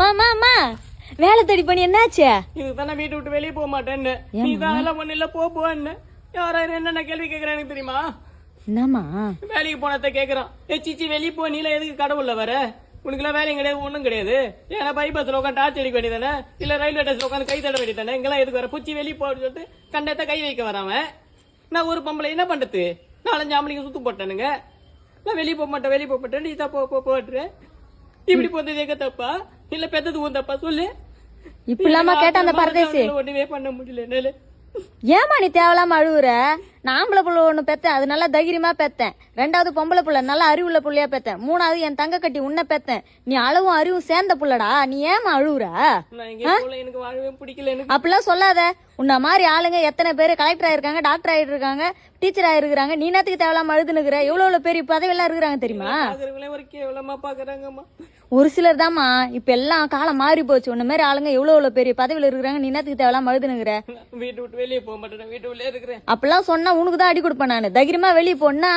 மாமா வேலை தேடி பண்ணி என்னாச்சு? இதுக்கு தானே வீட்டை விட்டு வெளியே போக மாட்டேன்னு. நீ தான் எல்லாம் ஒண்ணு இல்ல போ போன்னு. யாராயிரம் என்னென்ன கேள்வி எனக்கு தெரியுமா? என்னம்மா? வேலைக்கு போனத கேக்குறான். ஏ சிச்சி வெளியே போ நீல எதுக்கு கடவுள்ல வர? உனக்குலாம் வேலையும் கிடையாது ஒண்ணும் கிடையாது. ஏன்னா பைபாஸ்ல உட்காந்து டார்ச் அடிக்க வேண்டியதானே இல்ல ரயில்வே ஸ்டேஷன்ல உட்காந்து கை தட வேண்டியதானே இங்கெல்லாம் எதுக்கு வர? புச்சி வெளியே போன்னு சொல்லிட்டு கண்டத்தை கை வைக்க வராம நான் ஒரு பொம்பளை என்ன பண்றது? நாலஞ்சு ஆம்பளைங்க சுத்து போட்டானுங்க. நான் வெளியே போக மாட்டேன் வெளியே போக மாட்டேன். நீ தான் போ போ போட்டுரு இப்படி போனது எங்க தப்பா? இல்ல பெத்தது உன் தப்பா சொல்லு. இப்படிலாமா கேட்ட அந்த பரதேசி? ஒண்ணுமே பண்ண முடியல என்னால ஏமா நீ தேவையில்லாம அழுவுற? நான் ஆம்பளை புள்ள ஒண்ணு பெத்தேன் அது நல்லா தைரியமா பெத்தேன். ரெண்டாவது பொம்பளை புள்ள நல்லா அறிவுள்ள புள்ளையா பெத்தேன். மூணாவது என் தங்க கட்டி உன்னை பெத்தேன். நீ அளவும் அறிவும் சேர்ந்த புள்ளடா நீ ஏமா அழுவுற? அப்படிலாம் சொல்லாத. உன்ன மாதிரி ஆளுங்க எத்தனை பேர் கலெக்டர் ஆயிருக்காங்க டாக்டர் ஆயிட்டு இருக்காங்க டீச்சர் ஆயிருக்காங்க நீ நேரத்துக்கு தேவையில்லாம அழுதுனுக்குற எவ்வளவு எவ்வளவு பெரிய பதவியெல்லாம் இருக்கிறாங்க தெரியுமா? ஒரு சிலர் தாம்மா இப்ப எல்லாம் காலம் மாறி போச்சு. உன்ன மாதிரி ஆளுங்க எவ்வளவு எவ்வளவு பெரிய பதவியில இருக்கிறாங்க. நீ நேரத்துக்கு தேவையில்லாம அழுதுனுக்குற வீட்டு விட்டு வெளியே போக மாட்டேன் வீட்டு உள்ளே இருக்கிறேன். அப்பெல்லாம் சொன்னா உனக்கு தான் அடி கொடுப்பேன் நான். தைரியமா வெளியே போனா